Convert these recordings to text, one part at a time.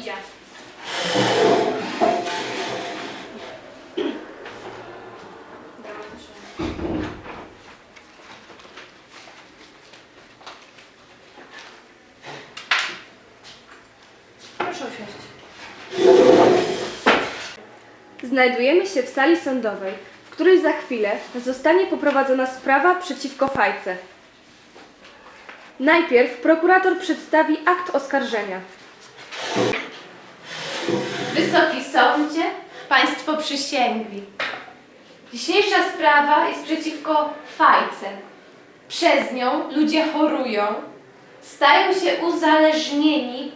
idzie. Proszę. Znajdujemy się w sali sądowej, w której za chwilę zostanie poprowadzona sprawa przeciwko Fajce. Najpierw prokurator przedstawi akt oskarżenia. Wysoki sądzie, państwo przysięgli. Dzisiejsza sprawa jest przeciwko fajce. Przez nią ludzie chorują, stają się uzależnieni,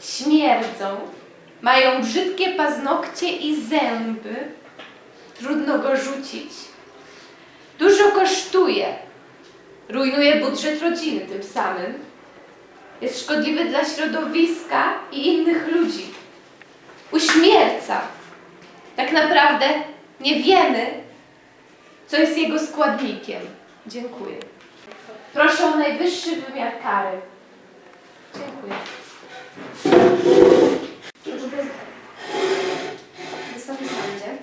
śmierdzą, mają brzydkie paznokcie i zęby. Trudno go rzucić. Dużo kosztuje. Rujnuje budżet rodziny tym samym. Jest szkodliwy dla środowiska i innych ludzi uśmierca. Tak naprawdę nie wiemy, co jest jego składnikiem. Dziękuję. Proszę o najwyższy wymiar kary. Dziękuję. Wysoki sądzie,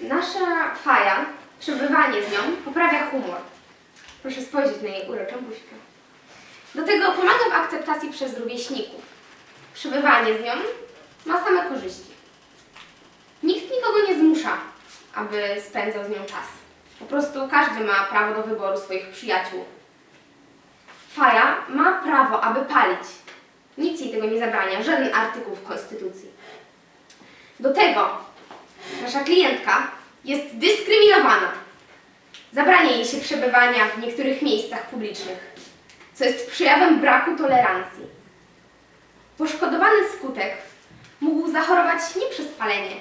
nasza faja, przebywanie z nią poprawia humor. Proszę spojrzeć na jej uroczą buźkę. Do tego pomaga w akceptacji przez rówieśników. Przebywanie z nią ma same korzyści. Nikt nikogo nie zmusza, aby spędzał z nią czas. Po prostu każdy ma prawo do wyboru swoich przyjaciół. Faja ma prawo, aby palić. Nic jej tego nie zabrania, żaden artykuł w Konstytucji. Do tego nasza klientka jest dyskryminowana. Zabrania jej się przebywania w niektórych miejscach publicznych, co jest przejawem braku tolerancji. Poszkodowany skutek mógł zachorować nie przez palenie,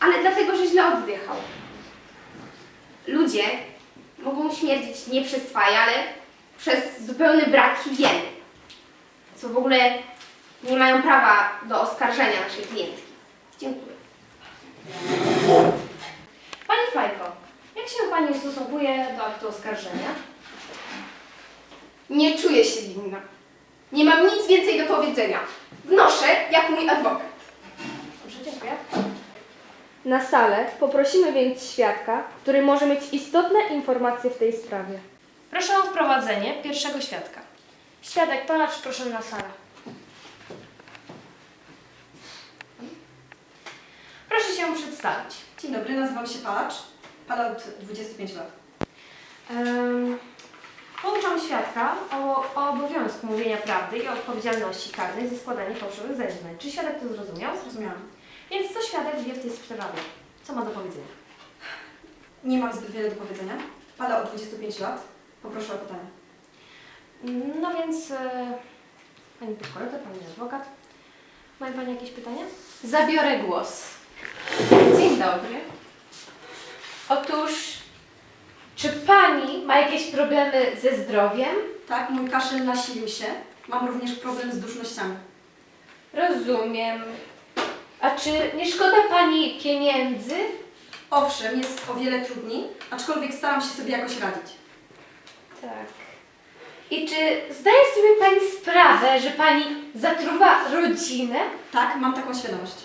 ale dlatego, że źle oddychał. Ludzie mogą śmierdzić nie przez faję, ale przez zupełny brak higieny, co w ogóle nie mają prawa do oskarżenia naszej klientki. Dziękuję. Pani Fajko, jak się Pani ustosunkuje do aktu oskarżenia? Nie czuję się winna. Nie mam nic więcej do powiedzenia. Wnoszę jak mój adwokat. Dobrze, dziękuję. Na salę poprosimy więc świadka, który może mieć istotne informacje w tej sprawie. Proszę o wprowadzenie pierwszego świadka. Świadek Palacz, proszę na salę. Proszę się przedstawić. Dzień dobry, nazywam się Palacz. Palę od 25 lat. Um, pouczam świadka o, o obowiązku mówienia prawdy i o odpowiedzialności karnej za składanie fałszywych zeznań. Czy świadek to zrozumiał? Zrozumiałam. Więc co świadek wie w tej sprawie? Co ma do powiedzenia? Nie mam zbyt wiele do powiedzenia. Palę od 25 lat. Poproszę o pytania. No więc e, Pani prokurator, Pani adwokat. Mają Pani jakieś pytania? Zabiorę głos. Dzień dobry. Otóż, ma jakieś problemy ze zdrowiem? Tak, mój kaszel nasilił się. Mam również problem z dusznościami. Rozumiem. A czy nie szkoda Pani pieniędzy? Owszem, jest o wiele trudniej, aczkolwiek staram się sobie jakoś radzić. Tak. I czy zdaje sobie Pani sprawę, że Pani zatruwa rodzinę? Tak, mam taką świadomość.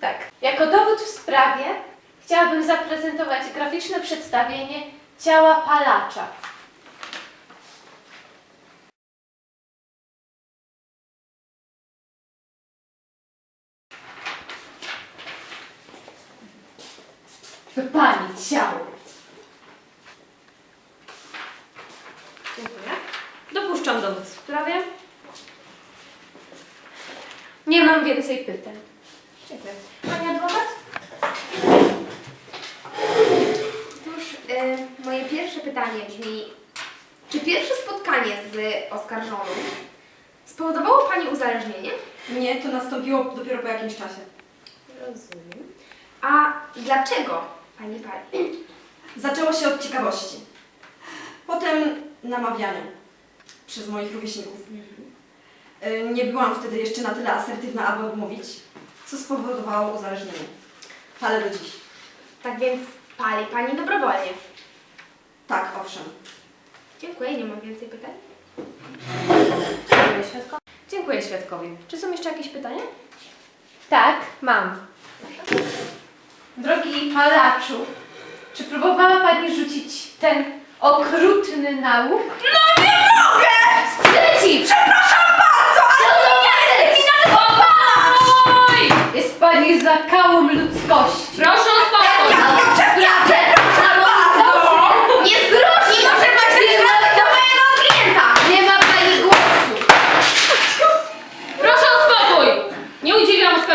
Tak. Jako dowód w sprawie chciałabym zaprezentować graficzne przedstawienie ciała palacza. Pani ciało. Dziękuję. Dopuszczam dowód w sprawie. Nie mam więcej pytań. Dziękuję. Pani adwokat? Otóż y, pierwsze pytanie brzmi, czy pierwsze spotkanie z oskarżoną spowodowało Pani uzależnienie? Nie, to nastąpiło dopiero po jakimś czasie. Rozumiem. A dlaczego Pani pali? Zaczęło się od ciekawości. Potem namawiania przez moich rówieśników. Y, Nie byłam wtedy jeszcze na tyle asertywna, aby odmówić, co spowodowało uzależnienie. Palę do dziś. Tak więc pali Pani dobrowolnie. Tak, owszem. Dziękuję, nie mam więcej pytań. Dziękuję, świadko. Dziękuję. Świadkowi. Czy są jeszcze jakieś pytania? Tak, mam. Drogi palaczu, czy próbowała Pani rzucić ten okrutny nałóg? No nie mogę! Sprzeciw! Przepraszam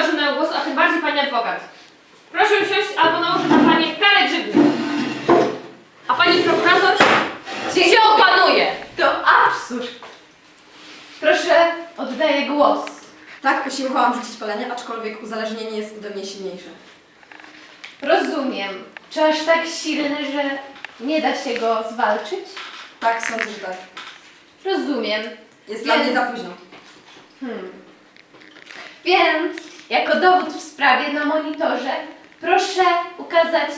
udzieliłam oskarżonego głosu, a tym bardziej pani adwokat. Proszę usiąść albo nałożę na panie karę grzywny. A pani prokurator się opanuje. To absurd. Proszę, oddaję głos. Tak, usiłowałam rzucić palenie, aczkolwiek uzależnienie jest ode mnie silniejsze. Rozumiem. Czy aż tak silny, że nie da się go zwalczyć? Tak, sądzę, że tak. Rozumiem. Jest dla mnie za późno. Hmm. Więc jako dowód w sprawie na monitorze proszę ukazać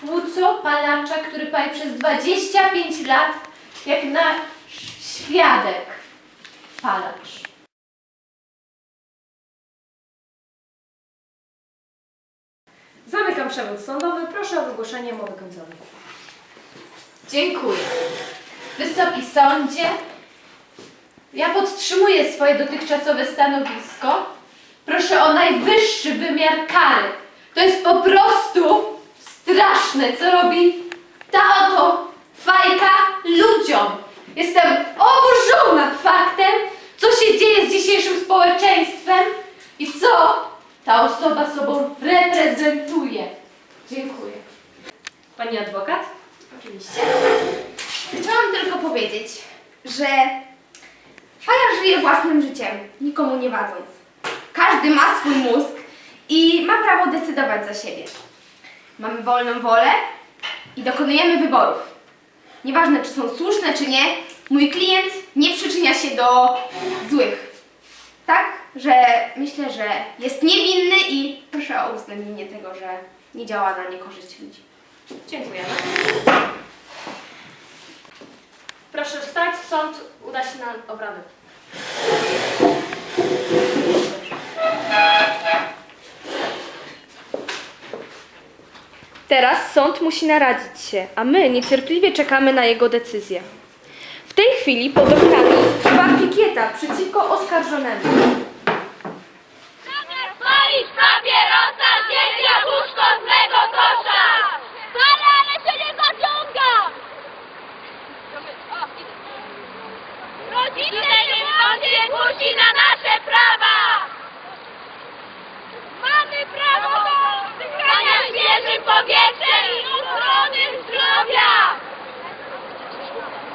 płuco palacza, który pali przez 25 lat jak nasz świadek palacz. Zamykam przewód sądowy. Proszę o wygłoszenie mowy końcowej. Dziękuję. Wysoki sądzie, ja podtrzymuję swoje dotychczasowe stanowisko. Proszę o najwyższy wymiar kary. To jest po prostu straszne, co robi ta oto fajka ludziom. Jestem oburzona faktem, co się dzieje z dzisiejszym społeczeństwem i co ta osoba sobą reprezentuje. Dziękuję. Pani adwokat? Oczywiście. Chciałam tylko powiedzieć, że Faja żyje własnym życiem, nikomu nie wadząc. Każdy ma swój mózg i ma prawo decydować za siebie. Mamy wolną wolę i dokonujemy wyborów. Nieważne, czy są słuszne, czy nie, mój klient nie przyczynia się do złych. Tak, że myślę, że jest niewinny i proszę o uwzględnienie tego, że nie działa na niekorzyść ludzi. Dziękujemy. Proszę wstać. Sąd uda się na obrady. Teraz sąd musi naradzić się, a my niecierpliwie czekamy na jego decyzję. W tej chwili pod oknami trwa pikieta przeciwko oskarżonemu. Zamiast palić papierosa, zjedz jabłuszko z mego kosza! Ale, ale się nie zaciąga! Rodzice nie sądzie głusi na nasze prawa! Mamy prawo do oddychania świeżym powietrzem i ochrony zdrowia!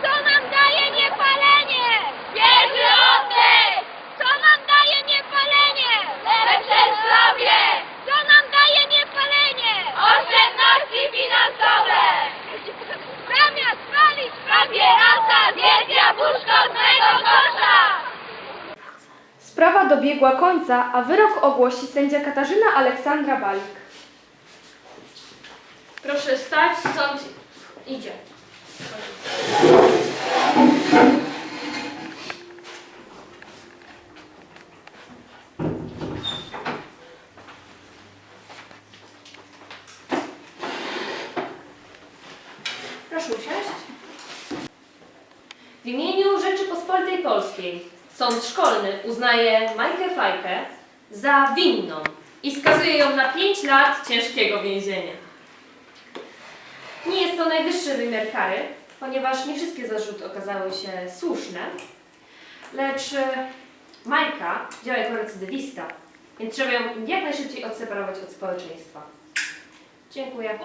Co nam daje niepalenie? Świeży oddech! Co nam daje niepalenie? Lepsze zdrowie! Co nam daje niepalenie? Oszczędności finansowe! Zamiast palić jabłuszko z mego kosza! Sprawa dobiegła końca, a wyrok ogłosi sędzia Katarzyna Aleksandra Balik. Proszę wstać. Sąd idzie. Proszę usiąść. W imieniu Rzeczypospolitej Polskiej Sąd Szkolny uznaje Majkę Fajkę za winną i skazuje ją na 5 lat ciężkiego więzienia. Nie jest to najwyższy wymiar kary, ponieważ nie wszystkie zarzuty okazały się słuszne, lecz e, Majka działa jako recydywista, więc trzeba ją jak najszybciej odseparować od społeczeństwa. Dziękuję.